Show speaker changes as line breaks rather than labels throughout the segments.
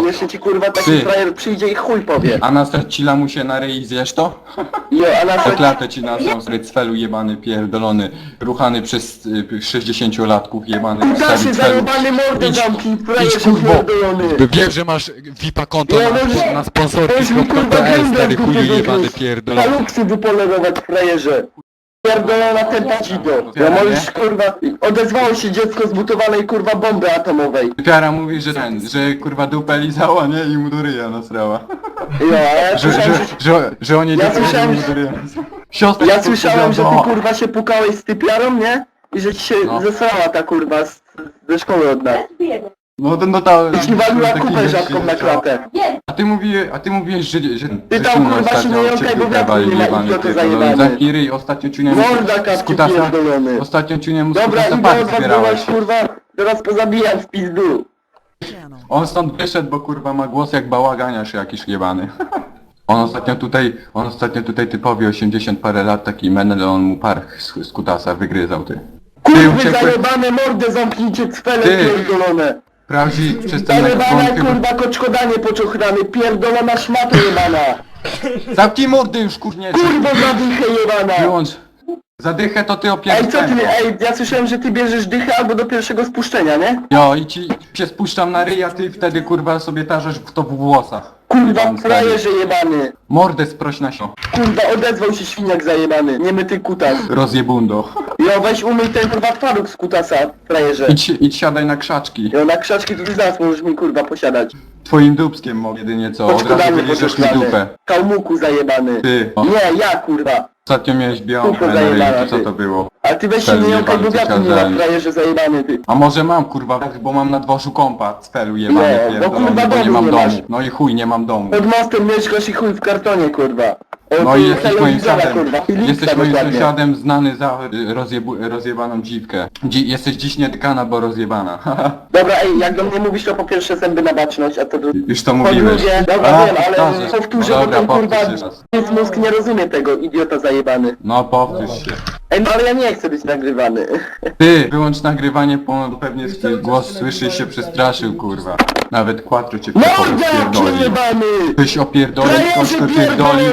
to.
jeszcze ci kurwa taki
Ty.
frajer przyjdzie i chuj powie.
A na ci lamu się na ryj zjesz to?
Jo, a na
Te klatę ci na z cwelu jebany pierdolony, ruchany przez y, 60-latków jebany
Kutasie
cwelu.
zajebany mordę
Idź-
zamknij, frajerze
kurwo.
pierdolony.
Wiem, że masz VIPa konto
Ja
na,
możesz-
na sponsorki
Możesz mi kurwa
stary
gębę w
chuju jebany
wygryźć.
pierdolony.
Paluksy wypolerować, frajerze. Pierdolona tempacido. Ja możesz kurwa... Odezwało się dziecko z butowanej kurwa bomby atomowej.
Piara mówi, że ten, że kurwa dupę lizała, nie? I mu do ryja nasrała.
Jo, a ja
Że,
słyszałem,
że,
że...
że, że on
Ja słyszałem,
i mu
że-
do ryja nasrała. Siostra
Ja
ci
słyszałem, że ty kurwa się pukałeś z typiarą, nie? I że ci się
No.
zesrała ta kurwa z, ze szkoły od nas.
No to no to...
I ci waliła kupę rzadką na klatę.
A ty mówi, a ty mówiłeś, że, że,
Ty tam, kurwa, się
ostatnio
nie
cię
jąkaj, bo
dupę
wiatru nie ma, idioto zajebany.
Zamknij ryj, ostatnio ciunia
Morda kapci
skutasa,
pierdolony.
ostatnio ciunia mu
Dobra,
skutasa
idę
pach
odwagować,
zbierałeś.
kurwa, teraz pozabijam w pizdu.
On stąd wyszedz, bo kurwa ma głos jak bałaganiarz jakiś jebany. On ostatnio tutaj, on ostatnio tutaj typowi 80 parę lat taki menel, on mu parch z, z kutasa wygryzał ty. Ty
Kurwy
uciekłeś,
zajebane mordę, zamknijcie cwele
Ty.
pierdolone.
Prawdzi przez ten
Zajebane
wątpię,
kurwa koczkodanie poczochrany, pierdolona szmato jebana.
Zamknij mordy już kurnie,
Kurwo zadychę jebana.
wyłącz. Zadychę to ty
Ej, co ty, ej, ja słyszałem, że ty bierzesz dychę albo do pierwszego spuszczenia, nie?
Jo i ci się spuszczam na ryj, a ty wtedy kurwa sobie tarzasz w to w włosach.
Kurwa,
Jebany
frajerze jebany.
Mordę sproś na się.
Kurwa, odezwał się świniak zajebany, niemyty kutas.
Rozjebundo.
Jo, weź umyj ten kurwa twaróg z kutasa, frajerze.
Idź, idź siadaj na krzaczki.
Jo, na krzaczki to ty zaraz możesz mi kurwa posiadać.
Twoim dubskiem mogę jedynie co, od razu wyliżesz mi dupę.
Kałmuku zajebany.
Ty. O.
Nie, ja kurwa.
Ostatnio miałeś białą frenę ryj,
zajebana,
to co
ty.
to było?
A ty weź się nie jąkaj, bo wiatru nie ma, frajerze zajebany ty.
A może mam kurwa, bo mam na dworzu kompa, cfelu jebany
Nie, bo
pierdolony,
kurwa
bo nie
domu
mam
nie
domu.
masz.
No i chuj, nie mam domu.
Pod mostem mieszkasz i chuj w kartonie, kurwa. O,
No i jesteś moim sąsiadem.
kurwa.
Jesteś moim
dokładnie.
sąsiadem znany za y, rozjebu, rozjebaną dziwkę. Dzi jesteś dziś nie tykana, bo rozjebana.
Dobra, ej, jak do mnie mówisz, to po pierwsze zęby na baczność, a to drugie...
Już to mówiłeś.
dobra wiem, ale
powtarzasz.
powtórzę,
No
bo
dobra,
ten kurwa...
powtórz jeszcze raz.
Więc mózg nie rozumie tego, idiota zajebany.
No powtórz się.
Ej, no ale ja nie chcę być nagrywany.
Ty, wyłącz nagrywanie, bo pewnie swój głos słyszy i się przestraszył, kurwa. Nawet Quattro cię
Morda,
opierdolił.
przejebany!
Ktoś opierdolił,
Frajerze
pierdolił
pierdolony!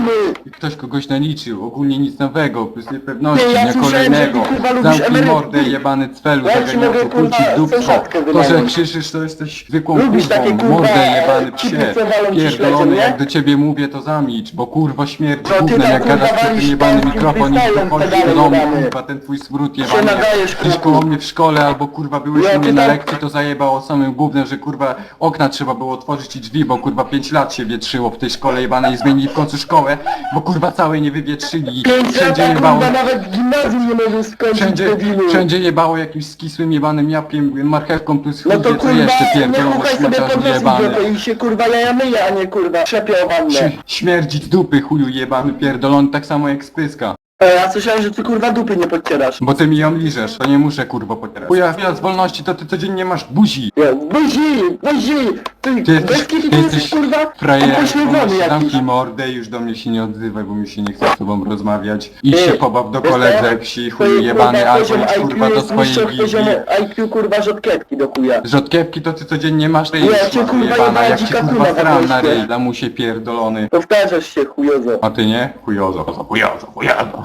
I ktoś kogoś naliczył. Ogólnie nic nowego, plus niepewności,
Ty, ja
nie
słyszałem,
kolejnego.
że ty, kurwa, lubisz
Zamknij mordę, jebany cwelu,
Ja ci
zaganiacie,
mogę, kurwa,
pójdź w dupko.
sąsiadkę
To, że
wynająć.
krzyczysz, to jesteś zwykłą
Lubisz takie,
kurwą.
kurwa,
Mordę, jebany
cipy,
psie.
walą ci
Pierdolony,
nie?
jak do ciebie mówię, to zamilcz, bo kurwa śmierdzi
No ty
gównem,
tam,
jak
kurwa,
gadasz przez ten
walisz
jebany mikrofon i
freestylem
wychodzisz
pedale
do domu,
jebany.
kurwa, ten twój smród jebany.
nadajesz,
Gdzieś
kurwa.
koło mnie w szkole, albo kurwa byłeś
Ja
u mnie
ty
na
tam-
lekcji, to zajebało samym gównem, że kurwa okna trzeba było otworzyć i drzwi, bo kurwa 5 lat się wietrzyło w tej szkole jebanej i zmienili w końcu szkołę, bo kurwa całej nie wywietrzyli.
Pięć
Wszędzie
lat,
jebało.
kurwa, nawet gimnazjum nie możesz skończyć,
Wszędzie,
debilu.
wszędzie jebało jakimś skisłym jebanym jabłkiem, marchewką plus
No
chuj
to
co
kurwa,
jeszcze
nie
pierdolą
pukaj sobie
śmieciarzu
pod nos
jebany.
idioto i się kurwa jaja myje, a nie kurwa trzepie o wannę.
Ś- Śmierdzić dupy chuju jebany pierdolony, tak samo jak spyska.
E, ja słyszałem, że ty kurwa dupy nie podcierasz.
Bo ty mi ją liżesz, to nie muszę kurwa potierać. Chuja, chwila z wolności to ty codziennie masz buzi.
Nie, Buzi, buzi, ty,
Ty jesteś,
bez kitu
ty
ty jesteś
jesteś
kurwa
frajer,
upośledzony jakiś.
zamknij mordę i już do mnie się nie odzywaj, bo mi się nie chce z tobą rozmawiać. Idź
Ty,
się pobaw do
wiesz co?
psi, chuj jebany,
kurwa,
albo
poziom
idź
IQ
kurwa do
jest
swojej
niższy od
gildii.
poziomu IQ kurwa rzodkiewki do chuja.
Rzodkiewki to ty codziennie masz ryj,
Nie, cię,
szmato
kurwa,
jebana, jak ci
dzika
kurwa
kula na
sram na
wojsku.
ryj, lamusie pierdolony.
Powtarzasz się chujozo.
A ty nie? Chujozo, chujozo, chujozo.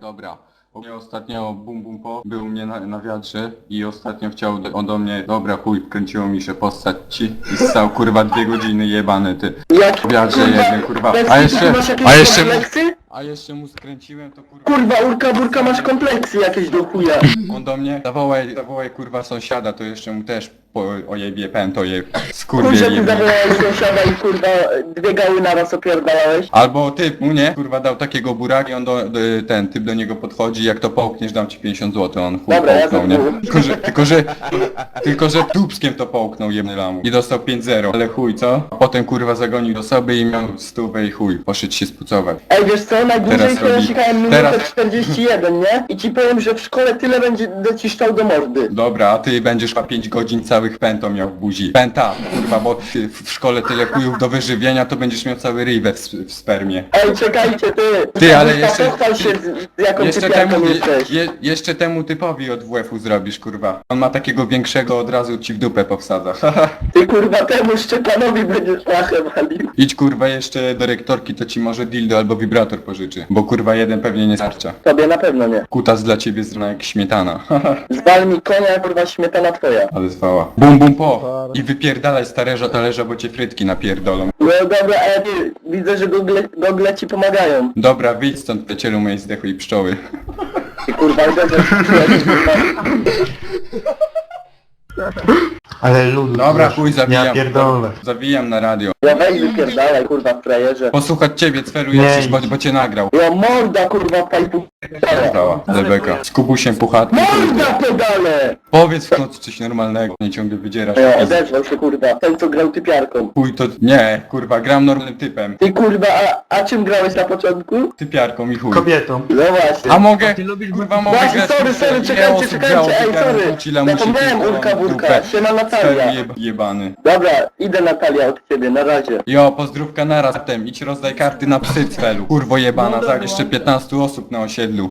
Dobra. U mnie ostatnio Bum Bum Po był u mnie na, na wiatrze i ostatnio chciał do, on do mnie, dobra chuj, wkręciło mi się postać ci i ssał kurwa dwie godziny jebany ty.
Jak
Wiatrze jeden, kurwa.
bez
A
kitu
jeszcze-
masz jakieś
a jeszcze-
kompleksy?
A jeszcze mu skręciłem to kurwa.
Kurwa, urka burka masz kompleksy jakieś do chuja.
On do mnie zawołaj, zawołaj kurwa sąsiada, to jeszcze mu też po ojebie pęto je skurwie
Kurczę, ty
jebie.
zabrałeś sąsiada i kurwa dwie gały naraz opierdalałeś.
Albo typ mu nie, kurwa dał takiego buraka i on do, do, ten typ do niego podchodzi, jak to połkniesz dam ci 50 zł, on chuj
Dobra, ja
połknął, nie? Tylko że, tylko że, tylko że dupskiem to połknął jemny lamu i dostał 5-0, ale chuj co? A potem kurwa zagonił do sobie i miał stówę i chuj, poszedł się spucować.
Ej, wiesz co, najdłużej
Teraz
ja
robi-
sikałem minutę
teraz-
41, nie? I ci powiem, że w szkole tyle będzie dociszczał do mordy.
Dobra, a ty będziesz ma 5 godzin cały całych pęto miał w buzi. Pęta, kurwa, bo ty w szkole tyle chujów do wyżywienia, to będziesz miał cały ryj we w, w spermie.
Ej, czekajcie, ty!
Ty, ale jeszcze-
Pochwal się, z, jaką
Jeszcze temu,
jesteś.
je, jeszcze temu typowi od WF-u zrobisz, kurwa. On ma takiego większego, od razu ci w dupę powsadza.
Ty kurwa temu Szczepanowi będziesz lachę walił.
Idź kurwa jeszcze do rektorki, to ci może dildo albo wibrator pożyczy. Bo kurwa jeden pewnie nie starcza.
Tobie na pewno nie.
Kutas dla ciebie zrana jak śmietana.
Zwal mi konia, kurwa śmietana twoja.
Ale zwała. Bum bum po! I wypierdalaj starego talerza, bo cię frytki napierdolą.
No dobra, ale ty, widzę, że gogle, gogle ci pomagają.
Dobra, wyjdź stąd przyjacielu mojej zdechłej pszczoły.
Ty kurwa, gogle.
Ale ludu.
Dobra,
wiesz,
chuj, zawijam.
Ja pierdolę.
Zawijam na radio.
Ja weź wypierdalaj, kurwa, frajerze.
Posłuchać ciebie, cweru,
Nie.
jak bo, bo cię nagrał.
Ja morda, kurwa, pajpu.
Zdała, Lebeka. Z kubusiem puchatym.
Morda, pedale!
Powiedz w końcu coś normalnego, nie ciągle wydzierasz.
Ja odezwał się, kurwa, ten co grał typiarką.
Chuj to... Nie, kurwa, gram normalnym typem.
Ty kurwa, a, a czym grałeś na początku?
Typiarką i chuj.
Kobietą.
No właśnie.
A mogę, kurwa, mogę
Właśnie,
grać
sorry,
w
sorry, czekajcie, czekajcie, ej, sorry. Zapomniałem Urka
w
Wurka,
dupę.
Natalia.
Jeb, jebany.
Dobra, idę Natalia od ciebie, na razie.
Jo, pozdrówka naraz, tem, idź rozdaj karty na psy cfelu. Kurwo jebana, tak, jeszcze 15 osób na osiedlu.